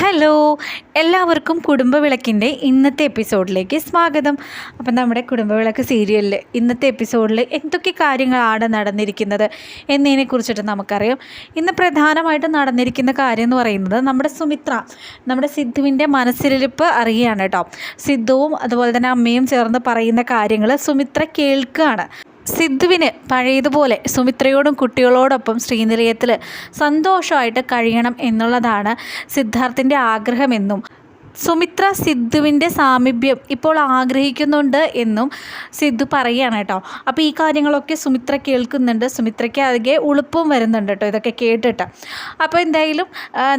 Hello എല്ലാവർക്കും കുടുംബവിളക്കിന്റെ ഇന്നത്തെ എപ്പിസോഡിലേക്ക് സ്വാഗതം. അപ്പം നമ്മുടെ കുടുംബവിളക്ക് സീരിയലിൽ ഇന്നത്തെ എപ്പിസോഡിൽ എന്തൊക്കെ കാര്യങ്ങളാണ് നടന്നിരിക്കുന്നത് എന്നതിനെ കുറിച്ചിട്ട് നമുക്കറിയാം. ഇന്ന് പ്രധാനമായിട്ട് നടന്നിരിക്കുന്ന കാര്യം എന്ന് പറയുന്നത് നമ്മുടെ സുമിത്ര നമ്മുടെ സിദ്ധുവിന്റെ മനസ്സിലിരിപ്പ് അറിയുകയാണ് കേട്ടോ. സിദ്ധുവും അതുപോലെ തന്നെ അമ്മയും ചേർന്ന് പറയുന്ന കാര്യങ്ങൾ സുമിത്ര കേൾക്കുകയാണ്. സിദ്ധുവിന് പഴയതുപോലെ സുമിത്രയോടും കുട്ടികളോടൊപ്പം ശ്രീനിലയത്തിൽ സന്തോഷമായിട്ട് കഴിയണം എന്നുള്ളതാണ് സിദ്ധാർത്ഥിന്റെ ആഗ്രഹമെന്നും സുമിത്ര സിദ്ധുവിന്റെ സാമീപ്യം ഇപ്പോൾ ആഗ്രഹിക്കുന്നുണ്ട് എന്നും സിദ്ധു പറയുകയാണ് കേട്ടോ. അപ്പോൾ ഈ കാര്യങ്ങളൊക്കെ സുമിത്ര കേൾക്കുന്നുണ്ട്. സുമിത്രയ്ക്ക് അതിന്റെ ഉളുപ്പും വരുന്നുണ്ട് കേട്ടോ ഇതൊക്കെ കേട്ടിട്ട്. അപ്പോൾ എന്തായാലും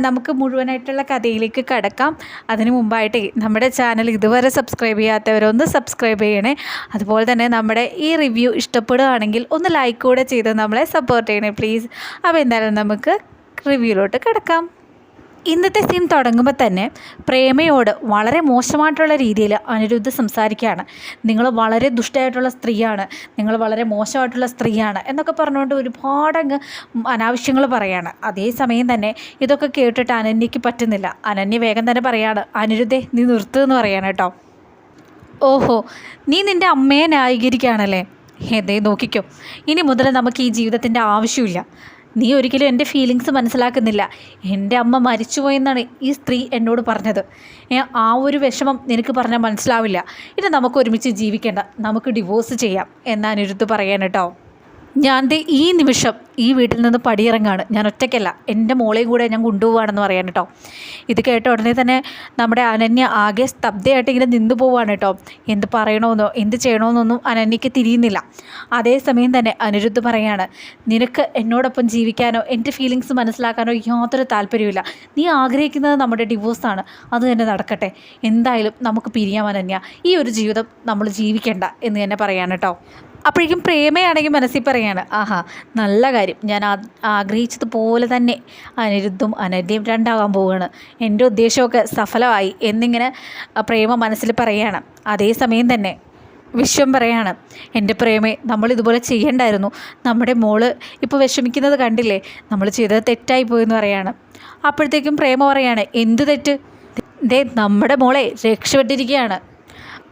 നമുക്ക് മുഴുവനായിട്ടുള്ള കഥയിലേക്ക് കടക്കാം. അതിന് മുമ്പായിട്ട് നമ്മുടെ ചാനൽ ഇതുവരെ സബ്സ്ക്രൈബ് ചെയ്യാത്തവരൊന്ന് സബ്സ്ക്രൈബ് ചെയ്യണേ. അതുപോലെ തന്നെ നമ്മുടെ ഈ റിവ്യൂ ഇഷ്ടപ്പെടുകയാണെങ്കിൽ ഒന്ന് ലൈക്ക് കൂടെ ചെയ്ത് നമ്മളെ സപ്പോർട്ട് ചെയ്യണേ പ്ലീസ് അപ്പോൾ എന്തായാലും നമുക്ക് റിവ്യൂലോട്ട് കിടക്കാം. ഇന്നത്തെ സീൻ തുടങ്ങുമ്പോൾ തന്നെ പ്രേമയോട് വളരെ മോശമായിട്ടുള്ള രീതിയിൽ അനിരുദ്ധ സംസാരിക്കുകയാണ്. നിങ്ങൾ വളരെ ദുഷ്ടമായിട്ടുള്ള സ്ത്രീയാണ്. നിങ്ങൾ വളരെ മോശമായിട്ടുള്ള സ്ത്രീയാണ് എന്നൊക്കെ പറഞ്ഞുകൊണ്ട് ഒരുപാട് അങ്ങ് അനാവശ്യങ്ങൾ പറയാണ്. അതേസമയം തന്നെ ഇതൊക്കെ കേട്ടിട്ട് അനന്യയ്ക്ക് പറ്റുന്നില്ല. അനന്യ വേഗം തന്നെ പറയാണ് അനിരുദ്ധേ നീ നിർത്തുമെന്ന് പറയാണ് കേട്ടോ. ഓഹോ നീ നിന്റെ അമ്മയെ ന്യായീകരിക്കുകയാണല്ലേ? എന്തേ നോക്കിക്കോ. ഇനി മുതൽ നമുക്ക് ഈ ജീവിതത്തിന്റെ ആവശ്യമില്ല. നീ ഒരിക്കലും എന്റെ ഫീലിങ്സ് മനസ്സിലാക്കുന്നില്ല. എന്റെ അമ്മ മരിച്ചുപോയെന്നാണ് ഈ സ്ത്രീ എന്നോട് പറഞ്ഞത്. ആ ഒരു വിഷമം നിനക്ക് പറഞ്ഞാൽ മനസ്സിലാവില്ല. ഇനി നമുക്ക് ഒരുമിച്ച് ജീവിക്കേണ്ട. നമുക്ക് ഡിവോഴ്സ് ചെയ്യാം എന്ന് അനിരുദ്ധ് പറയാൻ കേട്ടോ. ഞാൻ ദേ ഈ നിമിഷം ഈ വീട്ടിൽ നിന്ന് പടിയിറങ്ങാണ്. ഞാൻ ഒറ്റയ്ക്കല്ല. എന്റെ മോളെയും കൂടെ ഞാൻ കൊണ്ടുപോവാണെന്ന് പറയാൻ കേട്ടോ ഇത് കേട്ട ഉടനെ തന്നെ നമ്മുടെ അനന്യ ആകെ സ്തബ്ധയായിട്ട് ഇങ്ങനെ നിന്നു പോവാണ് കേട്ടോ എന്ത് പറയണമെന്നോ എന്ത് ചെയ്യണമെന്നൊന്നും അനന്യയ്ക്ക് തിരിയുന്നില്ല. അതേസമയം തന്നെ അനിരുദ്ധ് പറയാണ് നിനക്ക് എന്നോടൊപ്പം ജീവിക്കാനോ എന്റെ ഫീലിങ്സ് മനസ്സിലാക്കാനോ യാതൊരു താല്പര്യമില്ല നീ ആഗ്രഹിക്കുന്നത് നമ്മുടെ ഡിവോഴ്സാണ് അത് തന്നെ നടക്കട്ടെ. എന്തായാലും നമുക്ക് പിരിയാം അനന്യ. ഈ ഒരു ജീവിതം നമ്മൾ ജീവിക്കേണ്ട എന്ന് തന്നെ പറയാൻ കേട്ടോ അപ്പോഴേക്കും പ്രേമയാണെങ്കിൽ മനസ്സിൽ പറയാണ് ആഹാ നല്ല കാര്യം. ഞാൻ ആഗ്രഹിച്ചതുപോലെ തന്നെ അനിരുദ്ധും അനന്യയും രണ്ടാകാൻ പോവുകയാണ്. എന്റെ ഉദ്ദേശമൊക്കെ സഫലമായി എന്നിങ്ങനെ പ്രേമ മനസ്സിൽ പറയാണ്. അതേസമയം തന്നെ വിശ്വം പറയാണ് എന്റെ പ്രേമേ നമ്മൾ ഇതുപോലെ ചെയ്യണ്ടായിരുന്നു. നമ്മുടെ മോൾ ഇപ്പോൾ വിഷമിക്കുന്നത് കണ്ടില്ലേ? നമ്മൾ ചെയ്തത് തെറ്റായി പോയെന്ന് പറയാണ്. അപ്പോഴത്തേക്കും പ്രേമ പറയാണ് എന്ത് തെറ്റ്? ദേ നമ്മുടെ മോളെ രക്ഷപ്പെട്ടിരിക്കുകയാണ്.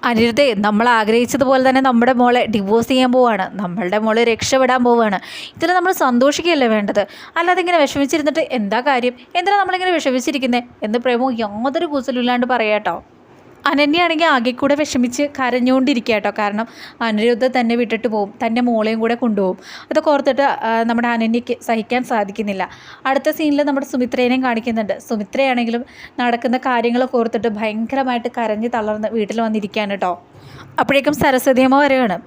അനിരുദ്ധേ നമ്മൾ ആഗ്രഹിച്ചതുപോലെ തന്നെ നമ്മുടെ മോളെ ഡിവോഴ്സ് ചെയ്യാൻ പോവാണ്. നമ്മളുടെ മോളെ രക്ഷപ്പെടാൻ പോവാണ്. ഇതിൽ നമ്മൾ സന്തോഷിക്കുകയല്ലേ വേണ്ടത്? അല്ലാതെ ഇങ്ങനെ വിഷമിച്ചിരുന്നിട്ട് എന്താ കാര്യം? എന്തിനാണ് നമ്മളിങ്ങനെ വിഷമിച്ചിരിക്കുന്നത് എന്ന് പ്രേമോ യാതൊരു കൂസലില്ലാണ്ട് പറയാട്ടോ. അനന്യാണെങ്കിൽ ആകെ കൂടെ വിഷമിച്ച് കരഞ്ഞുകൊണ്ടിരിക്കുക കേട്ടോ കാരണം അനിരുദ്ധ തന്നെ വിട്ടിട്ട് പോകും. തന്റെ മോളെയും കൂടെ കൊണ്ടുപോകും. അതൊക്കെ ഓർത്തിട്ട് നമ്മുടെ അനന്യയ്ക്ക് സഹിക്കാൻ സാധിക്കുന്നില്ല. അടുത്ത സീനിൽ നമ്മുടെ സുമിത്രേനെയും കാണിക്കുന്നുണ്ട്. സുമിത്രയാണെങ്കിലും നടക്കുന്ന കാര്യങ്ങളൊക്കെ ഓർത്തിട്ട് ഭയങ്കരമായിട്ട് കരഞ്ഞ് തളർന്ന് വീട്ടിൽ വന്നിരിക്കുകയാണ് കേട്ടോ. അപ്പോഴേക്കും സരസ്വതിയമ്മ വരെയാണ്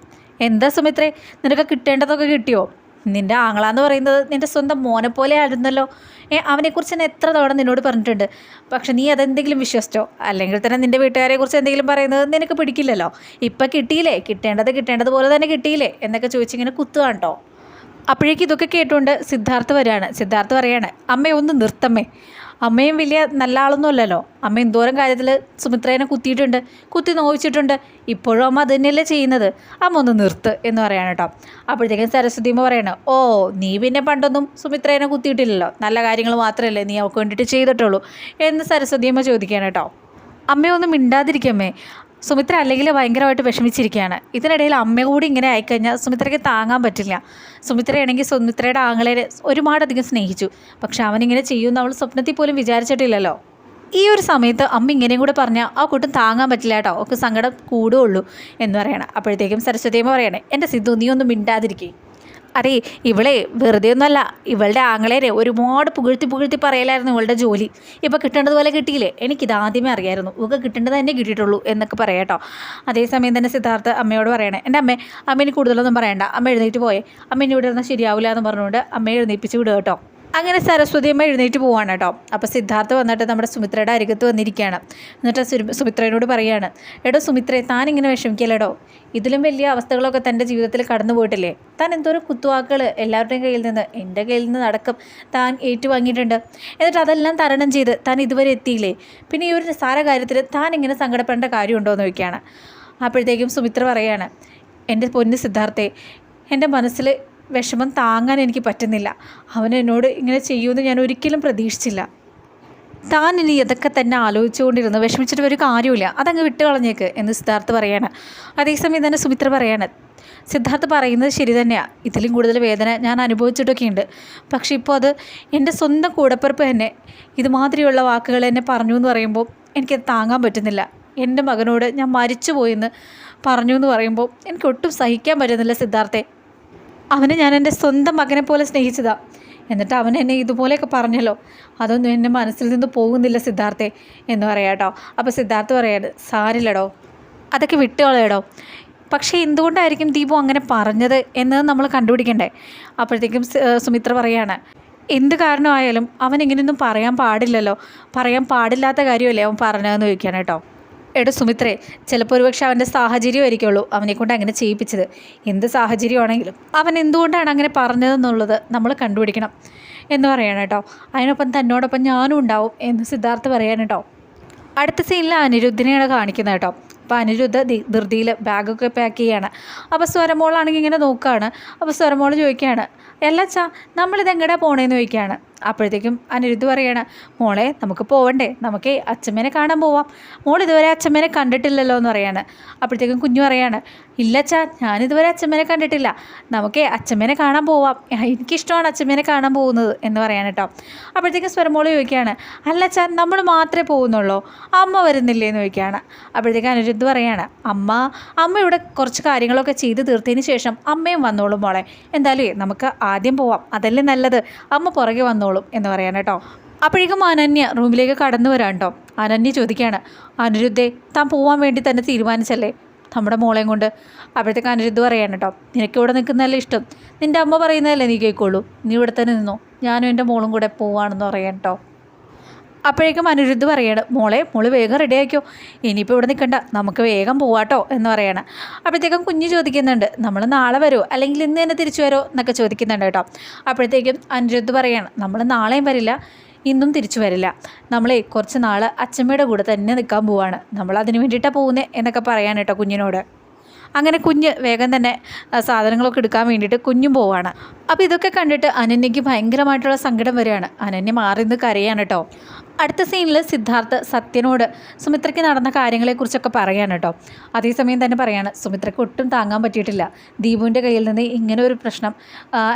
എന്താ സുമിത്രേ നിനക്ക് കിട്ടേണ്ടതൊക്കെ കിട്ടിയോ? നിന്റെ ആങ്ങളാന്ന് പറയുന്നത് നിന്റെ സ്വന്തം മോനെ പോലെ ആയിരുന്നല്ലോ. ഏ അവനെക്കുറിച്ച് ഞാൻ എത്ര തവണ നിന്നോട് പറഞ്ഞിട്ടുണ്ട്. പക്ഷെ നീ അതെന്തെങ്കിലും വിശ്വസിച്ചോ? അല്ലെങ്കിൽ തന്നെ നിന്റെ വീട്ടുകാരെക്കുറിച്ച് എന്തെങ്കിലും പറയുന്നത് നിനക്ക് പിടിക്കില്ലല്ലോ? ഇപ്പം കിട്ടിയില്ലേ? കിട്ടേണ്ടത് പോലെ തന്നെ കിട്ടിയില്ലേ? എന്നൊക്കെ ചോദിച്ചിങ്ങനെ കുത്തുകയാണ് കേട്ടോ അപ്പോഴേക്കും ഇതൊക്കെ കേട്ടുകൊണ്ട് സിദ്ധാർത്ഥ് വരികയാണ് സിദ്ധാർത്ഥ് പറയാണ് അമ്മേ ഒന്ന് നിർത്തമ്മേ. അമ്മയും വലിയ നല്ല ആളൊന്നും അല്ലല്ലോ. അമ്മ എന്തോരം കാര്യത്തിൽ സുമിത്രേനെ കുത്തിയിട്ടുണ്ട് കുത്തി നോവിച്ചിട്ടുണ്ട്. ഇപ്പോഴും അമ്മ അത് തന്നെയല്ലേ ചെയ്യുന്നത്? അമ്മ ഒന്ന് നിർത്ത് എന്ന് പറയാണ് കേട്ടോ. അപ്പോഴത്തേക്കും സരസ്വതി അമ്മ പറയണം ഓ നീ പിന്നെ പണ്ടൊന്നും സുമിത്രേനെ കുത്തിയിട്ടില്ലല്ലോ. നല്ല കാര്യങ്ങൾ മാത്രമല്ലേ നീ അവൾക്ക് വേണ്ടിയിട്ട് ചെയ്തിട്ടുള്ളൂ. എന്ന് സരസ്വതിയമ്മ ചോദിക്കുകയാണ് കേട്ടോ. അമ്മയൊന്നും മിണ്ടാതിരിക്കമ്മേ. സുമിത്ര അല്ലെങ്കിൽ ഭയങ്കരമായിട്ട് വിഷമിച്ചിരിക്കുകയാണ്. ഇതിനിടയിൽ അമ്മ കൂടി ഇങ്ങനെ ആയിക്കഴിഞ്ഞാൽ സുമിത്രയ്ക്ക് താങ്ങാൻ പറ്റില്ല. സുമിത്രയാണെങ്കിൽ സുമിത്രയുടെ ആങ്ങളെ ഒരുപാടധികം സ്നേഹിച്ചു. പക്ഷെ അവനിങ്ങനെ ചെയ്യുമെന്ന് അവൾ സ്വപ്നത്തിൽ പോലും വിചാരിച്ചിട്ടില്ലല്ലോ. ഈ ഒരു സമയത്ത് അമ്മ ഇങ്ങനെയും കൂടെ പറഞ്ഞാൽ ആ കൂട്ടം താങ്ങാൻ പറ്റില്ല കേട്ടോ ഒക്കെ സങ്കടം കൂടുകയുള്ളൂ എന്ന് പറയണം. അപ്പോഴത്തേക്കും സരസ്വതിയമ്മ പറയണേ എന്റെ സിദ്ധു നീ ഒന്നും മിണ്ടാതിരിക്കേ. അതെ ഇവളെ വെറുതെ ഒന്നുമല്ല ഇവളുടെ ആങ്ങളേരെ ഒരുപാട് പുകഴ്ത്തി പുകഴ്ത്തി പറയലായിരുന്നു ഇവളുടെ ജോലി. ഇപ്പോൾ കിട്ടേണ്ടതുപോലെ കിട്ടിയില്ലേ? എനിക്കിത് ആദ്യമേ അറിയായിരുന്നു. ഇവക്ക് കിട്ടേണ്ടത് തന്നെ കിട്ടിയിട്ടുള്ളൂ എന്നൊക്കെ പറയാട്ടോ അതേസമയം തന്നെ സിദ്ധാർത്ഥ അമ്മയോട് പറയണേ എന്റെ അമ്മ അമ്മേനെ കൂടുതലൊന്നും പറയണ്ട. അമ്മ എഴുന്നേറ്റ് പോയേ. അമ്മേനെ ഇവിടെ ഇരുന്നാൽ ശരിയാവില്ല എന്ന് പറഞ്ഞുകൊണ്ട് അമ്മയെ എഴുന്നേൽപ്പിച്ച് വിടുക കേട്ടോ അങ്ങനെ സരസ്വതിയമ്മ എഴുന്നേറ്റ് പോവാണ് കേട്ടോ. അപ്പോൾ സിദ്ധാർത്ഥ വന്നിട്ട് നമ്മുടെ സുമിത്രയുടെ അരികത്ത് വന്നിരിക്കുകയാണ്. എന്നിട്ട് സുമിത്രയോട് പറയാണ് എടോ സുമിത്രേ താൻ ഇങ്ങനെ വിഷമിക്കല്ലേടോ? ഇതിലും വലിയ അവസ്ഥകളൊക്കെ തന്റെ ജീവിതത്തിൽ കടന്നു പോയിട്ടില്ലേ? താൻ എന്തോരം കുത്തുവാക്കുകൾ എല്ലാവരുടെയും കയ്യിൽ നിന്ന് എന്റെ കയ്യിൽ നിന്ന് അടക്കം താൻ ഏറ്റുവാങ്ങിയിട്ടുണ്ട്. എന്നിട്ട് അതെല്ലാം തരണം ചെയ്ത് താൻ ഇതുവരെ എത്തിയില്ലേ? പിന്നെ ഈ ഒരു നിസ്സാര കാര്യത്തിൽ താൻ ഇങ്ങനെ സങ്കടപ്പെടേണ്ട കാര്യമുണ്ടോ എന്ന് ചോദിക്കുകയാണ്. അപ്പോഴത്തേക്കും സുമിത്ര പറയാണ് എന്റെ പൊന്ന് സിദ്ധാർത്ഥേ എന്റെ മനസ്സിൽ വിഷമം താങ്ങാൻ എനിക്ക് പറ്റുന്നില്ല. അവൻ എന്നോട് ഇങ്ങനെ ചെയ്യുമെന്ന് ഞാൻ ഒരിക്കലും പ്രതീക്ഷിച്ചില്ല. താൻ ഇനി ഇതൊക്കെ തന്നെ ആലോചിച്ചുകൊണ്ടിരുന്നു. വിഷമിച്ചിട്ട് ഒരു കാര്യമില്ല അതങ്ങ് വിട്ട് കളഞ്ഞേക്ക് എന്ന് സിദ്ധാർത്ഥ് പറയാണ്. അതേസമയം തന്നെ സുമിത്ര പറയാണ്. സിദ്ധാർത്ഥ് പറയുന്നത് ശരി തന്നെയാണ് ഇതിലും കൂടുതൽ വേദന ഞാൻ അനുഭവിച്ചിട്ടൊക്കെയുണ്ട് പക്ഷെ ഇപ്പോൾ അത് എന്റെ സ്വന്തം കൂടപ്പിറപ്പ് തന്നെ ഇതുമാതിരിയുള്ള വാക്കുകൾ എന്നെ പറഞ്ഞു എന്ന് പറയുമ്പോൾ എനിക്കത് താങ്ങാൻ പറ്റുന്നില്ല. എന്റെ മകനോട് ഞാൻ മരിച്ചു പോയെന്ന് പറഞ്ഞു എന്ന് പറയുമ്പോൾ എനിക്ക് ഒട്ടും സഹിക്കാൻ പറ്റുന്നില്ല സിദ്ധാർത്ഥെ. അവനെ ഞാൻ എന്റെ സ്വന്തം മകനെ പോലെ സ്നേഹിച്ചതാ. എന്നിട്ട് അവൻ എന്നെ ഇതുപോലെയൊക്കെ പറഞ്ഞല്ലോ. അതൊന്നും എന്റെ മനസ്സിൽ നിന്ന് പോകുന്നില്ല സിദ്ധാർത്ഥെ എന്ന് പറയാം കേട്ടോ. അപ്പോൾ സിദ്ധാർത്ഥ് പറയാണ് സാരില്ലടോ അതൊക്കെ വിട്ടുകളയടോ. പക്ഷേ എന്തുകൊണ്ടായിരിക്കും ദീപു അങ്ങനെ പറഞ്ഞത് എന്നത് നമ്മൾ കണ്ടുപിടിക്കണ്ടേ? അപ്പോഴത്തേക്കും സുമിത്ര പറയാണ് എന്ത് കാരണമായാലും അവൻ ഇങ്ങനെയൊന്നും പറയാൻ പാടില്ലല്ലോ. പറയാൻ പാടില്ലാത്ത കാര്യമല്ലേ അവൻ പറഞ്ഞതെന്ന് ചോദിക്കുകയാണ് കേട്ടോ. എടോ സുമിത്രേ ചിലപ്പോൾ ഒരുപക്ഷെ അവന്റെ സാഹചര്യമായിരിക്കുള്ളൂ അവനെ കൊണ്ട് അങ്ങനെ ചെയ്യിപ്പിച്ചത്. എന്ത് സാഹചര്യമാണെങ്കിലും അവൻ എന്തുകൊണ്ടാണ് അങ്ങനെ പറഞ്ഞതെന്നുള്ളത് നമ്മൾ കണ്ടുപിടിക്കണം എന്ന് പറയണം കേട്ടോ. അതിനൊപ്പം തന്നോടൊപ്പം ഞാനും ഉണ്ടാവും എന്ന് സിദ്ധാർത്ഥ് പറയാൻ കേട്ടോ. അടുത്ത സീനിൽ അനിരുദ്ധിനെയാണ് കാണിക്കുന്നത് കേട്ടോ. അപ്പോൾ അനിരുദ്ധ ധൃതിയിൽ ബാഗൊക്കെ പാക്ക് ചെയ്യാണ്. അപ്പോൾ സ്വരമോളാണെങ്കിൽ ഇങ്ങനെ നോക്കുകയാണ് അപ്പോൾ സ്വരമോൾ ചോദിക്കുകയാണ് എല്ലാച്ചാ നമ്മളിത് എങ്ങടെ പോണേന്ന് ചോദിക്കുകയാണ്. അപ്പോഴത്തേക്കും അനിരുദ്ധ് പറയാണ് മോളെ നമുക്ക് പോവണ്ടേ? നമുക്ക് അച്ഛമ്മേനെ കാണാൻ പോവാം. മോൾ ഇതുവരെ അച്ഛമ്മേനെ കണ്ടിട്ടില്ലല്ലോ എന്ന് പറയാണ്. അപ്പോഴത്തേക്കും കുഞ്ഞു പറയാണ് ഇല്ല അച്ഛാ ഞാനിതുവരെ അച്ഛമ്മേനെ കണ്ടിട്ടില്ല. നമുക്ക് അച്ഛമ്മേനെ കാണാൻ പോവാം. എനിക്കിഷ്ടമാണ് അച്ഛമ്മേനെ കാണാൻ പോകുന്നത് എന്ന് പറയാൻ കേട്ടോ അപ്പോഴത്തേക്കും സ്വരമോൾ ചോദിക്കുകയാണ് അല്ല അച്ഛാ നമ്മൾ മാത്രമേ പോകുന്നുള്ളൂ? അമ്മ വരുന്നില്ലേ? എന്ന് ചോദിക്കുകയാണ്. അപ്പോഴത്തേക്കും അനിരുദ്ധ് പറയാണ് അമ്മ അമ്മ ഇവിടെ കുറച്ച് കാര്യങ്ങളൊക്കെ ചെയ്ത് തീർത്തതിന് ശേഷം അമ്മയും വന്നോളും മോളെ. എന്തായാലും നമുക്ക് ആദ്യം പോവാം. അതല്ലേ നല്ലത്. അമ്മ പുറകെ വന്നോളും. എന്ന് പറയാൻ കേട്ടോ. അപ്പോഴേക്കും അനന്യ റൂമിലേക്ക് കടന്നു വരാം കേട്ടോ അനന്യ ചോദിക്കുകയാണ് അനിരുദ്ധേ താൻ പോവാൻ വേണ്ടി തന്നെ തീരുമാനിച്ചല്ലേ? നമ്മുടെ മോളെയും കൊണ്ട് അപ്പോഴത്തേക്ക് അനിരുദ്ധ് പറയാണ് കേട്ടോ നിനക്ക് ഇവിടെ നിൽക്കുന്നതല്ലേ ഇഷ്ടം? നിന്റെ അമ്മ പറയുന്നതല്ലേ നീ കേൾക്കുള്ളൂ? നീ ഇവിടെ തന്നെ നിന്നോ? ഞാനും എന്റെ മോളും കൂടെ പോവാണെന്ന് പറയാൻ കേട്ടോ. അപ്പോഴേക്കും അനിരുദ്ധ് പറയാണ് മോളെ മോൾ വേഗം റെഡി ആക്കിയോ ഇനിയിപ്പോൾ ഇവിടെ നിൽക്കണ്ട നമുക്ക് വേഗം പോവാട്ടോ എന്ന് പറയാണ്. അപ്പോഴത്തേക്കും കുഞ്ഞ് ചോദിക്കുന്നുണ്ട് നമ്മൾ നാളെ വരുമോ അല്ലെങ്കിൽ ഇന്ന് തന്നെ തിരിച്ചു വരുമോ എന്നൊക്കെ ചോദിക്കുന്നുണ്ട് കേട്ടോ. അപ്പോഴത്തേക്കും അനിരുദ്ധ് പറയാണ് നമ്മൾ നാളെയും വരില്ല. ഇന്നും തിരിച്ചു വരില്ല. നമ്മളെ കുറച്ച് നാൾ അച്ഛമ്മയുടെ കൂടെ തന്നെ നിൽക്കാൻ പോവാണ്. നമ്മൾ അതിന് വേണ്ടിയിട്ടാണ് പോകുന്നത് എന്നൊക്കെ പറയാൻ കേട്ടോ കുഞ്ഞിനോട്. അങ്ങനെ കുഞ്ഞ് വേഗം തന്നെ സാധനങ്ങളൊക്കെ എടുക്കാൻ വേണ്ടിയിട്ട് കുഞ്ഞും പോവാണ്. അപ്പോൾ ഇതൊക്കെ കണ്ടിട്ട് അനന്യയ്ക്ക് ഭയങ്കരമായിട്ടുള്ള സങ്കടം വരികയാണ്. അനന്യ മാറി നിന്ന് കരയാണ് കേട്ടോ. അടുത്ത സീനിൽ സിദ്ധാർത്ഥ് സത്യനോട് സുമിത്രയ്ക്ക് നടന്ന കാര്യങ്ങളെക്കുറിച്ചൊക്കെ പറയാണ് കേട്ടോ അതേസമയം തന്നെ പറയാണ് സുമിത്രയ്ക്ക് ഒട്ടും താങ്ങാൻ പറ്റിയിട്ടില്ല. ദീപുവിന്റെ കയ്യിൽ നിന്ന് ഇങ്ങനെ ഒരു പ്രശ്നം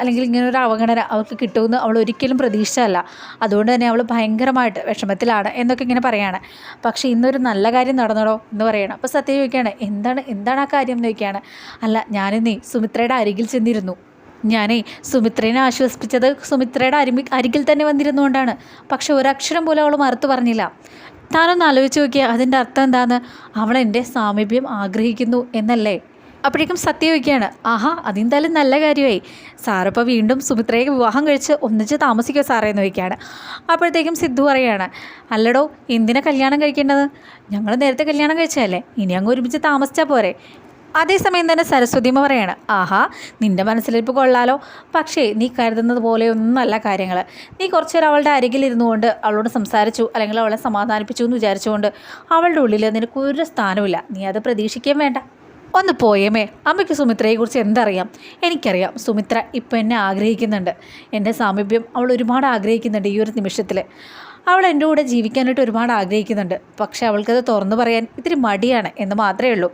അല്ലെങ്കിൽ ഇങ്ങനെ ഒരു അവഗണന അവൾക്ക് കിട്ടുമെന്ന് അവൾ ഒരിക്കലും പ്രതീക്ഷിച്ചതല്ല. അതുകൊണ്ട് തന്നെ അവൾ ഭയങ്കരമായിട്ട് വിഷമത്തിലാണ് എന്നൊക്കെ ഇങ്ങനെ പറയാണ്. പക്ഷേ ഇന്നൊരു നല്ല കാര്യം നടന്നടോ? എന്ന് പറയണം. അപ്പോൾ സത്യം ചോദിക്കുകയാണ് എന്താണ് എന്താണ് ആ കാര്യം? എന്ന് ചോദിക്കുകയാണ്. അല്ല ഞാനിന്നേ സുമിത്രയുടെ അരികിൽ ചെന്നിരുന്നു. ഞാനേ സുമിത്രേനെ ആശ്വസിപ്പിച്ചത് സുമിത്രയുടെ അരിമി അരികിൽ തന്നെ വന്നിരുന്നുകൊണ്ടാണ്. പക്ഷെ ഒരക്ഷരം പോലും അവൾ മറുത്തു പറഞ്ഞില്ല. താനൊന്ന് ആലോചിച്ച് നോക്കിയാൽ അതിന്റെ അർത്ഥം എന്താണ് അവൾ എന്റെ സാമീപ്യം ആഗ്രഹിക്കുന്നു എന്നല്ലേ? അപ്പോഴേക്കും സത്യം ചോദിക്കുകയാണ്. ആഹാ അതെന്തായാലും നല്ല കാര്യമായി. സാറിപ്പോൾ വീണ്ടും സുമിത്രയെ വിവാഹം കഴിച്ച് ഒന്നിച്ച് താമസിക്കുക സാറേ എന്ന് ചോദിക്കുകയാണ്. അപ്പോഴത്തേക്കും സിദ്ധു പറയാണ് അല്ലടോ എന്തിനാ കല്യാണം കഴിക്കേണ്ടത്? ഞങ്ങൾ നേരത്തെ കല്യാണം കഴിച്ചതല്ലേ? ഇനി അങ്ങ് ഒരുമിച്ച് താമസിച്ചാൽ പോരെ. അതേസമയം തന്നെ സരസ്വതിമ പറയാണ് ആഹാ നിന്റെ മനസ്സിലിപ്പോൾ കൊള്ളാലോ. പക്ഷേ നീ കരുതുന്നത് പോലെ ഒന്നല്ല കാര്യങ്ങൾ. നീ കുറച്ച് നേരം അവളുടെ അരികിലിരുന്നു കൊണ്ട് അവളോട് സംസാരിച്ചു അല്ലെങ്കിൽ അവളെ സമാധാനിപ്പിച്ചു എന്ന് വിചാരിച്ചുകൊണ്ട് അവളുടെ ഉള്ളിൽ നിനക്ക് ഒരു സ്ഥാനമില്ല നീ അത് പ്രതീക്ഷിക്കാൻ വേണ്ട. ഒന്ന് പോയേമേ. അമ്മയ്ക്ക് സുമിത്രയെക്കുറിച്ച് എന്തറിയാം? എനിക്കറിയാം. സുമിത്ര ഇപ്പം എന്നെ ആഗ്രഹിക്കുന്നുണ്ട്. എന്റെ സാമീപ്യം അവൾ ഒരുപാട് ആഗ്രഹിക്കുന്നുണ്ട് ഈ ഒരു നിമിഷത്തിൽ. അവൾ എന്റെ കൂടെ ജീവിക്കാനായിട്ട് ഒരുപാട് ആഗ്രഹിക്കുന്നുണ്ട്. പക്ഷേ അവൾക്കത് തുറന്നു പറയാൻ ഇത്തിരി മടിയാണ് എന്ന് മാത്രമേ ഉള്ളൂ.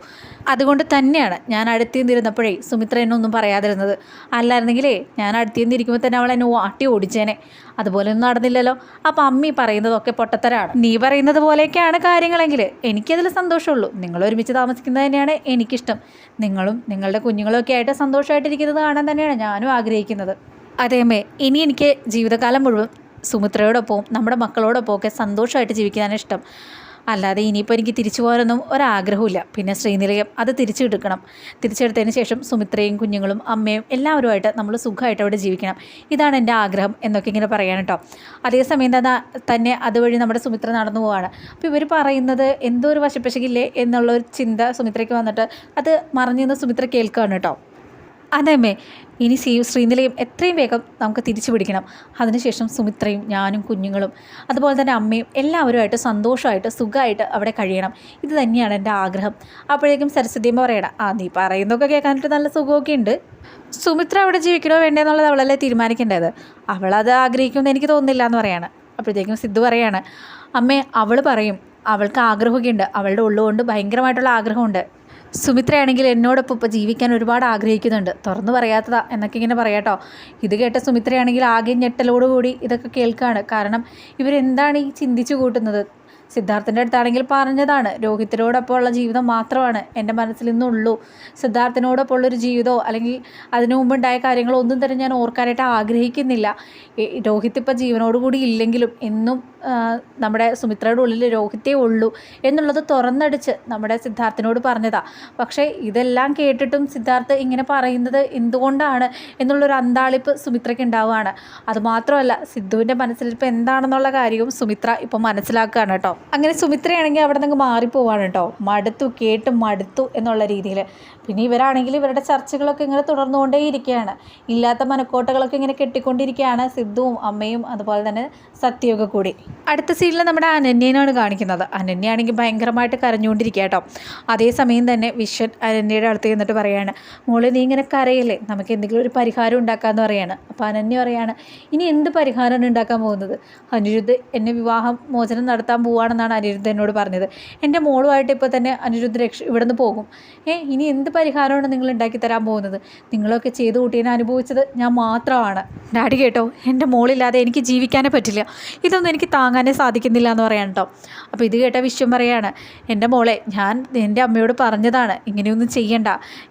അതുകൊണ്ട് തന്നെയാണ് ഞാൻ അടുത്തിരുന്നിരുന്നപ്പോഴേ സുമിത്ര എന്നൊന്നും പറയാതിരുന്നത്. അല്ലായിരുന്നെങ്കിലേ ഞാൻ അടുത്തിരുന്നിരിക്കുമ്പോൾ തന്നെ അവൾ എന്നെ വാട്ടി ഓടിച്ചേനെ. അതുപോലെ ഒന്നും നടന്നില്ലല്ലോ. അപ്പം അമ്മി പറയുന്നതൊക്കെ പൊട്ടത്തരാണ്. നീ പറയുന്നത് പോലെയൊക്കെയാണ് കാര്യങ്ങളെങ്കിൽ എനിക്കതിൽ സന്തോഷമുള്ളൂ. നിങ്ങൾ ഒരുമിച്ച് താമസിക്കുന്നത് തന്നെയാണ് എനിക്കിഷ്ടം. നിങ്ങളും നിങ്ങളുടെ കുഞ്ഞുങ്ങളും ഒക്കെ ആയിട്ട് സന്തോഷമായിട്ടിരിക്കുന്നത് കാണാൻ തന്നെയാണ് ഞാനും ആഗ്രഹിക്കുന്നത്. അതേമേ ഇനി എനിക്ക് ജീവിതകാലം മുഴുവൻ സുമിത്രയോടൊപ്പവും നമ്മുടെ മക്കളോടൊപ്പം ഒക്കെ സന്തോഷമായിട്ട് ജീവിക്കാനാണ് ഇഷ്ടം. അല്ലാതെ ഇനിയിപ്പോൾ എനിക്ക് തിരിച്ചു പോകാനൊന്നും ഒരാഗ്രഹമില്ല പിന്നെ ശ്രീനിലയം അത് തിരിച്ചെടുക്കണം. തിരിച്ചെടുത്തതിന് ശേഷം സുമിത്രയും കുഞ്ഞുങ്ങളും അമ്മയും എല്ലാവരുമായിട്ട് നമ്മൾ സുഖമായിട്ട് അവിടെ ജീവിക്കണം. ഇതാണ് എന്റെ ആഗ്രഹം എന്നൊക്കെ ഇങ്ങനെ പറയാൻ കേട്ടോ. അതേസമയം തന്നെ തന്നെ അതുവഴി നമ്മുടെ സുമിത്ര നടന്നു പോവാണ്. അപ്പോൾ ഇവർ പറയുന്നത് എന്തോ ഒരു വശപ്പശകില്ലേ എന്നുള്ള ഒരു ചിന്ത സുമിത്രയ്ക്ക് വന്നിട്ട് അത് മറിഞ്ഞു നിന്ന് സുമിത്ര കേൾക്കുകയാണ് കേട്ടോ. അതേമേ. ഇനി ശ്രീ ശ്രീനിലയും എത്രയും വേഗം നമുക്ക് തിരിച്ചു പിടിക്കണം. അതിനുശേഷം സുമിത്രയും ഞാനും കുഞ്ഞുങ്ങളും അതുപോലെ തന്നെ അമ്മയും എല്ലാവരുമായിട്ട് സന്തോഷമായിട്ട് സുഖമായിട്ട് അവിടെ കഴിയണം. ഇത് തന്നെയാണ് എന്റെ ആഗ്രഹം. അപ്പോഴേക്കും സരസ്വതിയമ്മ പറയണം ആ നീ പറയുന്നതൊക്കെ കേൾക്കാനായിട്ട് നല്ല സുഖമൊക്കെ ഉണ്ട്. സുമിത്ര അവിടെ ജീവിക്കണോ വേണ്ടേ എന്നുള്ളത് അവളല്ലേ തീരുമാനിക്കേണ്ടത്? അവളത് ആഗ്രഹിക്കുമെന്ന് എനിക്ക് തോന്നുന്നില്ല എന്ന് പറയാണ്. അപ്പോഴത്തേക്കും സിദ്ധു പറയാണ് അമ്മേ അവൾ പറയും അവൾക്ക് ആഗ്രഹമൊക്കെ ഉണ്ട്. അവളുടെ ഉള്ളുകൊണ്ട് ഭയങ്കരമായിട്ടുള്ള ആഗ്രഹമുണ്ട്. സുമിത്രയാണെങ്കിൽ എന്നോടൊപ്പം ഇപ്പോൾ ജീവിക്കാൻ ഒരുപാട് ആഗ്രഹിക്കുന്നുണ്ട്. തുറന്നു പറയാത്തതാ എന്നൊക്കെ ഇങ്ങനെ പറയാട്ടോ. ഇത് കേട്ട സുമിത്രയാണെങ്കിൽ ആകെ ഞെട്ടലോടുകൂടി ഇതൊക്കെ കേൾക്കുകയാണ് കാരണം ഇവരെന്താണ് ഈ ചിന്തിച്ചു കൂട്ടുന്നത്? സിദ്ധാർത്ഥന്റെ അടുത്താണെങ്കിൽ പറഞ്ഞതാണ് രോഹിത്തിനോടൊപ്പം ഉള്ള ജീവിതം മാത്രമാണ് എന്റെ മനസ്സിൽ നിന്നുള്ളൂ സിദ്ധാർത്ഥിനോടൊപ്പം ഉള്ളൊരു ജീവിതമോ അല്ലെങ്കിൽ അതിനു മുമ്പുണ്ടായ കാര്യങ്ങളോ ഒന്നും തന്നെ ഞാൻ ഓർക്കാനായിട്ട് ആഗ്രഹിക്കുന്നില്ല. രോഹിത് ഇപ്പം ജീവനോടുകൂടി ഇല്ലെങ്കിലും എന്നും നമ്മുടെ സുമിത്രയുടെ ഉള്ളിൽ രോഹിത്തേ ഉള്ളൂ എന്നുള്ളത് തുറന്നടിച്ച് നമ്മുടെ സിദ്ധാർത്ഥിനോട് പറഞ്ഞതാ. പക്ഷേ ഇതെല്ലാം കേട്ടിട്ടും സിദ്ധാർത്ഥ് ഇങ്ങനെ പറയുന്നത് എന്തുകൊണ്ടാണ് എന്നുള്ളൊരു അന്താളിപ്പ് സുമിത്രയ്ക്ക് ഉണ്ടാവുകയാണ്. അതുമാത്രമല്ല സിദ്ധുവിന്റെ മനസ്സിൽ ഇപ്പോൾ എന്താണെന്നുള്ള കാര്യവും സുമിത്ര ഇപ്പോൾ മനസ്സിലാക്കുകയാണ് കേട്ടോ. അങ്ങനെ സുമിത്രയാണെങ്കിൽ അവിടെ നിന്ന് മാറിപ്പോവാണ് കേട്ടോ. മടുത്തു കേട്ട് മടുത്തു എന്നുള്ള രീതിയിൽ. പിന്നെ ഇവരാണെങ്കിൽ ഇവരുടെ ചർച്ചകളൊക്കെ ഇങ്ങനെ തുടർന്നുകൊണ്ടേ തുടർന്നുകൊണ്ടേയിരിക്കുകയാണ് ഇല്ലാത്ത മനക്കോട്ടകളൊക്കെ ഇങ്ങനെ കെട്ടിക്കൊണ്ടിരിക്കുകയാണ് സിദ്ധുവും അമ്മയും അതുപോലെ തന്നെ സത്യയൊക്കെ കൂടി. അടുത്ത സീനിൽ നമ്മുടെ അനന്യനാണ് കാണിക്കുന്നത്. അനന്യയാണെങ്കിൽ ഭയങ്കരമായിട്ട് കരഞ്ഞുകൊണ്ടിരിക്കുക കേട്ടോ. അതേസമയം തന്നെ വിശ്വൻ അനന്യയുടെ അടുത്ത് ചെന്നിട്ട് പറയാണ് മോൾ നീ ഇങ്ങനെ കരയില്ലേ? നമുക്ക് എന്തെങ്കിലും ഒരു പരിഹാരം ഉണ്ടാക്കാമെന്ന് പറയാണ്. അപ്പോൾ അനന്യ പറയാണ് ഇനി എന്ത് പരിഹാരമാണ് ഉണ്ടാക്കാൻ പോകുന്നത്? അനിരുദ്ധ് എന്നെ വിവാഹം മോചനം നടത്താൻ പോവുകയാണെന്നാണ് അനിരുദ്ധ എന്നോട് പറഞ്ഞത്. എന്റെ മോളുമായിട്ട് ഇപ്പോൾ തന്നെ അനിരുദ്ധ രക്ഷ ഇവിടെ നിന്ന് പോകും. ഏ ഇനി എന്ത് പരിഹാരമാണ് നിങ്ങൾ ഉണ്ടാക്കി തരാൻ പോകുന്നത്? നിങ്ങളൊക്കെ ചെയ്ത് കൂട്ടിയതിനെ അനുഭവിച്ചത് ഞാൻ മാത്രമാണ്. ഡാഡി കേട്ടോ എന്റെ മോളില്ലാതെ എനിക്ക് ജീവിക്കാനേ പറ്റില്ല. ഇതൊന്നും എനിക്ക് താങ്ങാനേ സാധിക്കുന്നില്ല എന്ന് പറയാൻ കേട്ടോ അപ്പോൾ ഇത് കേട്ട വിശ്വം പറയാണ് എന്റെ മോളെ ഞാൻ എന്റെ അമ്മയോട് പറഞ്ഞതാണ് ഇങ്ങനെയൊന്നും ചെയ്യണ്ട.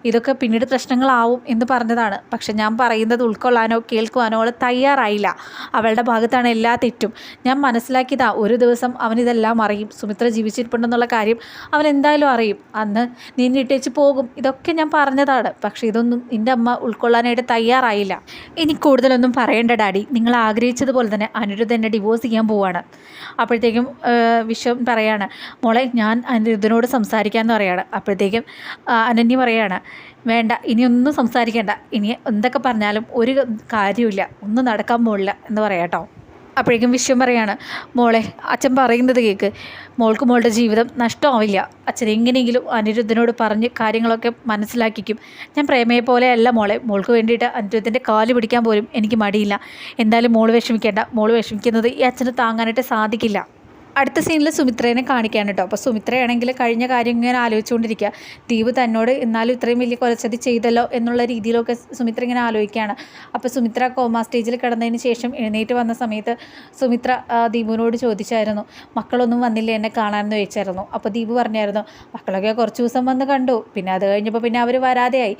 ഇതൊക്കെ പിന്നീട് പ്രശ്നങ്ങളാവും എന്ന് പറഞ്ഞതാണ്. പക്ഷെ ഞാൻ പറയുന്നത് ഉൾക്കൊള്ളാനോ കേൾക്കുവാനോ അവൾ തയ്യാറായില്ല. അവളുടെ ഭാഗത്താണ് എല്ലാ തെറ്റും. ഞാൻ മനസ്സിലാക്കിയതാ ഒരു ദിവസം അവനിതെല്ലാം അറിയും. സുമിത്ര ജീവിച്ചിരിപ്പുണ്ടെന്നുള്ള കാര്യം അവൻ എന്തായാലും അറിയും. അന്ന് നിന്നിട്ടേച്ച് പോകും. ഇതൊക്കെ ഞാൻ പറഞ്ഞതാണ്. പക്ഷേ ഇതൊന്നും എന്റെ അമ്മ ഉൾക്കൊള്ളാനായിട്ട് തയ്യാറായില്ല. ഇനി കൂടുതലൊന്നും പറയേണ്ട ഡാഡി. നിങ്ങൾ ആഗ്രഹിച്ചതുപോലെ തന്നെ അനിരുദ്ധ എന്നെ ഡിവോഴ്സ് ചെയ്യാൻ പോവാണ്. അപ്പോഴത്തേക്കും വിശ്വം പറയാണ് മോളെ ഞാൻ അനിരുദ്ധനോട് സംസാരിക്കാമെന്ന് പറയാണ്. അപ്പോഴത്തേക്കും അനന്യ പറയാണ് വേണ്ട ഇനിയൊന്നും സംസാരിക്കേണ്ട. ഇനി എന്തൊക്കെ പറഞ്ഞാലും ഒരു കാര്യമില്ല ഒന്നും നടക്കാൻ പോകില്ല എന്ന് പറയാം കേട്ടോ അപ്പോഴേക്കും വിശ്വം പറയാണ് മോളെ അച്ഛൻ പറയുന്നത് കേൾക്ക് മോൾക്ക് മോളുടെ ജീവിതം നഷ്ടമാവില്ല. അച്ഛൻ എങ്ങനെയെങ്കിലും അനിരുദ്ധനോട് പറഞ്ഞ് കാര്യങ്ങളൊക്കെ മനസ്സിലാക്കിക്കും. ഞാൻ പ്രേമയെ പോലെയല്ല മോളെ. മോൾക്ക് വേണ്ടിയിട്ട് അനിരുദ്ധന്റെ കാൽ പിടിക്കാൻ പോലും എനിക്ക് മടിയില്ല. എന്തായാലും മോൾ വിഷമിക്കേണ്ട. മോൾ വിഷമിക്കുന്നത് ഈ അച്ഛന് താങ്ങാനായിട്ട് സാധിക്കില്ല. അടുത്ത സീനിൽ സുമിത്രേനെ കാണിക്കാൻ കേട്ടോ അപ്പോൾ സുമിത്രയാണെങ്കിൽ കഴിഞ്ഞ കാര്യം ഇങ്ങനെ ആലോചിച്ചുകൊണ്ടിരിക്കുക ദീപ് തന്നോട് എന്നാലും ഇത്രയും വലിയ കൊലച്ചതി ചെയ്തല്ലോ എന്നുള്ള രീതിയിലൊക്കെ സുമിത്ര ഇങ്ങനെ ആലോചിക്കുകയാണ് അപ്പോൾ സുമിത്ര കോമ സ്റ്റേജിൽ കിടന്നതിന് ശേഷം എഴുന്നേറ്റ് വന്ന സമയത്ത് സുമിത്ര ദീപുവിനോട് ചോദിച്ചായിരുന്നു. മക്കളൊന്നും വന്നില്ല എന്നെ കാണാമെന്ന് ചോദിച്ചായിരുന്നു. അപ്പോൾ ദീപു പറഞ്ഞായിരുന്നു മക്കളൊക്കെ കുറച്ച് ദിവസം വന്ന് കണ്ടു. പിന്നെ അത് കഴിഞ്ഞപ്പോൾ പിന്നെ അവർ വരാതെയായി.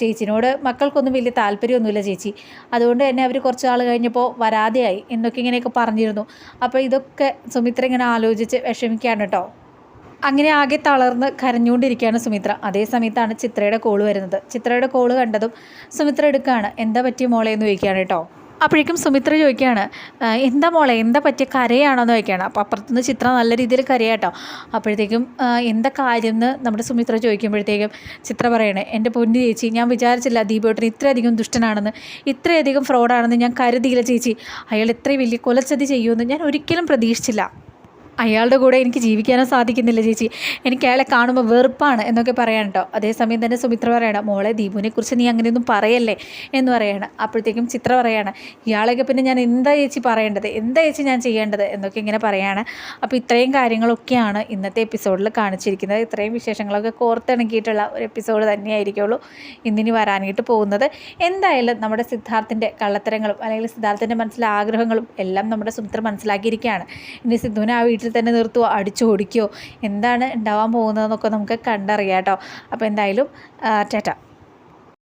ചേച്ചിനോട് മക്കൾക്കൊന്നും വലിയ താല്പര്യമൊന്നുമില്ല ചേച്ചി. അതുകൊണ്ട് തന്നെ അവർ കുറച്ച് നാൾ കഴിഞ്ഞപ്പോൾ വരാതെയായി. എന്നൊക്കെ ഇങ്ങനെയൊക്കെ പറഞ്ഞിരുന്നു. അപ്പോൾ ഇതൊക്കെ സുമിത്ര ഇങ്ങനെ ആലോചിച്ച് വിഷമിക്കുകയാണ് കേട്ടോ. അങ്ങനെ ആകെ തളർന്ന് കരഞ്ഞുകൊണ്ടിരിക്കുകയാണ് സുമിത്ര. അതേ സമയത്താണ് ചിത്രയുടെ കോൾ വരുന്നത്. ചിത്രയുടെ കോൾ കണ്ടതും സുമിത്ര എടുക്കുകയാണ്. എന്താ പറ്റിയ മോളെ? എന്ന് ചോദിക്കുകയാണ് കേട്ടോ. അപ്പോഴേക്കും സുമിത്ര ചോദിക്കുകയാണ് എന്താ മോളെ? എന്താ പറ്റിയ? കരയാണോ? എന്ന് ചോദിക്കുകയാണ്. അപ്പോൾ അപ്പുറത്തുനിന്ന് ചിത്ര നല്ല രീതിയിൽ കരയാട്ടോ അപ്പോഴത്തേക്കും എന്താ കാര്യം? എന്ന് നമ്മുടെ സുമിത്ര ചോദിക്കുമ്പോഴത്തേക്കും ചിത്ര പറയണേ എന്റെ പൊന്നു ചേച്ചി ഞാൻ വിചാരിച്ചില്ല ദീപോട്ടൻ ഇത്രയധികം ദുഷ്ടനാണെന്ന്. ഇത്രയധികം ഫ്രോഡാണെന്ന് ഞാൻ കരുതിയില്ല ചേച്ചി. അയാൾ ഇത്രയും വലിയ കൊലച്ചതി ചെയ്യുമെന്ന് ഞാൻ ഒരിക്കലും പ്രതീക്ഷിച്ചില്ല. അയാളുടെ കൂടെ എനിക്ക് ജീവിക്കാനോ സാധിക്കുന്നില്ല ചേച്ചി. എനിക്ക് അയാളെ കാണുമ്പോൾ വെറുപ്പാണ് എന്നൊക്കെ പറയാൻ കേട്ടോ അതേസമയം തന്നെ സുമിത്ര പറയണം മോളെ ദീപുവിനെ കുറിച്ച് നീ അങ്ങനെയൊന്നും പറയല്ലേ? എന്ന് പറയാണ്. അപ്പോഴത്തേക്കും ചിത്ര പറയാണ് ഇയാളൊക്കെ പിന്നെ ഞാൻ എന്താ ചേച്ചി പറയേണ്ടത്? എന്താ ചേച്ചി ഞാൻ ചെയ്യേണ്ടത്? എന്നൊക്കെ ഇങ്ങനെ പറയാണ്. അപ്പോൾ ഇത്രയും കാര്യങ്ങളൊക്കെയാണ് ഇന്നത്തെ എപ്പിസോഡിൽ കാണിച്ചിരിക്കുന്നത്. ഇത്രയും വിശേഷങ്ങളൊക്കെ കോർത്തിണക്കിയിട്ടുള്ള ഒരു എപ്പിസോഡ് തന്നെയായിരിക്കുള്ളൂ ഇന്നിനി വരാനായിട്ട് പോകുന്നത്. എന്തായാലും നമ്മുടെ സിദ്ധാർത്ഥിന്റെ കള്ളത്തരങ്ങളും അല്ലെങ്കിൽ സിദ്ധാർത്ഥിന്റെ മനസ്സിലെ ആഗ്രഹങ്ങളും എല്ലാം നമ്മുടെ സുമിത്ര മനസ്സിലാക്കിയിരിക്കുകയാണ്. ഇനി സിദ്ധുവിനെ ആ വീട്ടിൽ വീട്ടിൽ തന്നെ നിർത്തുമോ അടിച്ചോടിക്കുകയോ എന്താണ് ഉണ്ടാവാൻ പോകുന്നതെന്നൊക്കെ നമുക്ക് കണ്ടറിയാം കേട്ടോ. അപ്പോൾ എന്തായാലും ടാറ്റ.